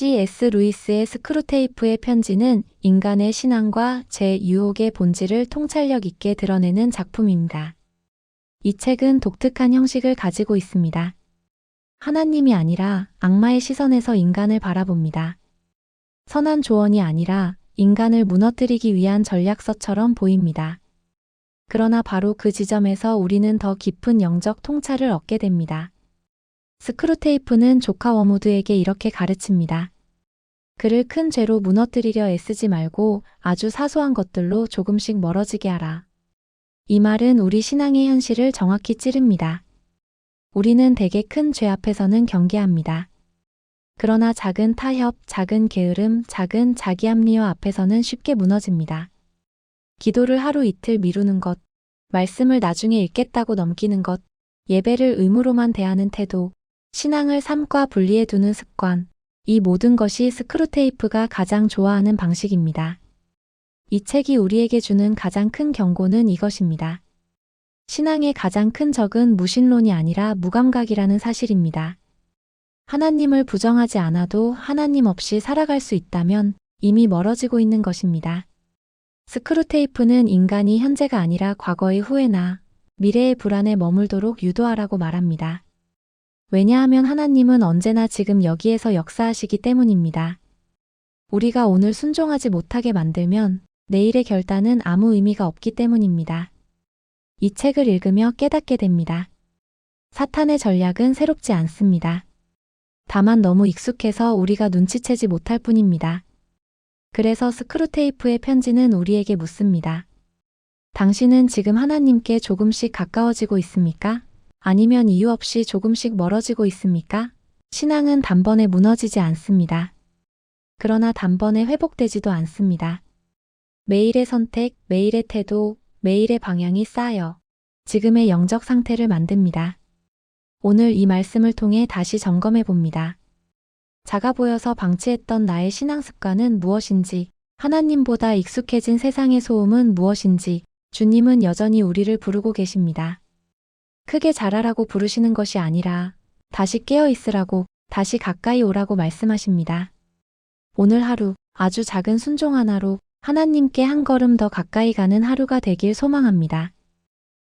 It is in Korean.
C.S. 루이스의 스크루테이프의 편지는 인간의 신앙과 제 유혹의 본질을 통찰력 있게 드러내는 작품입니다. 이 책은 독특한 형식을 가지고 있습니다. 하나님이 아니라 악마의 시선에서 인간을 바라봅니다. 선한 조언이 아니라 인간을 무너뜨리기 위한 전략서처럼 보입니다. 그러나 바로 그 지점에서 우리는 더 깊은 영적 통찰을 얻게 됩니다. 스크루테이프는 조카 워무드에게 이렇게 가르칩니다. 그를 큰 죄로 무너뜨리려 애쓰지 말고 아주 사소한 것들로 조금씩 멀어지게 하라. 이 말은 우리 신앙의 현실을 정확히 찌릅니다. 우리는 대개 큰 죄 앞에서는 경계합니다. 그러나 작은 타협, 작은 게으름, 작은 자기 합리화 앞에서는 쉽게 무너집니다. 기도를 하루 이틀 미루는 것, 말씀을 나중에 읽겠다고 넘기는 것, 예배를 의무로만 대하는 태도, 신앙을 삶과 분리해 두는 습관, 이 모든 것이 스크루테이프가 가장 좋아하는 방식입니다. 이 책이 우리에게 주는 가장 큰 경고는 이것입니다. 신앙의 가장 큰 적은 무신론이 아니라 무감각이라는 사실입니다. 하나님을 부정하지 않아도 하나님 없이 살아갈 수 있다면 이미 멀어지고 있는 것입니다. 스크루테이프는 인간이 현재가 아니라 과거의 후회나 미래의 불안에 머물도록 유도하라고 말합니다. 왜냐하면 하나님은 언제나 지금 여기에서 역사하시기 때문입니다. 우리가 오늘 순종하지 못하게 만들면 내일의 결단은 아무 의미가 없기 때문입니다. 이 책을 읽으며 깨닫게 됩니다. 사탄의 전략은 새롭지 않습니다. 다만 너무 익숙해서 우리가 눈치채지 못할 뿐입니다. 그래서 스크루테이프의 편지는 우리에게 묻습니다. 당신은 지금 하나님께 조금씩 가까워지고 있습니까? 아니면 이유 없이 조금씩 멀어지고 있습니까? 신앙은 단번에 무너지지 않습니다. 그러나 단번에 회복되지도 않습니다. 매일의 선택, 매일의 태도, 매일의 방향이 쌓여 지금의 영적 상태를 만듭니다. 오늘 이 말씀을 통해 다시 점검해 봅니다. 작아 보여서 방치했던 나의 신앙 습관은 무엇인지, 하나님보다 익숙해진 세상의 소음은 무엇인지, 주님은 여전히 우리를 부르고 계십니다. 크게 자라라고 부르시는 것이 아니라 다시 깨어 있으라고, 다시 가까이 오라고 말씀하십니다. 오늘 하루 아주 작은 순종 하나로 하나님께 한 걸음 더 가까이 가는 하루가 되길 소망합니다.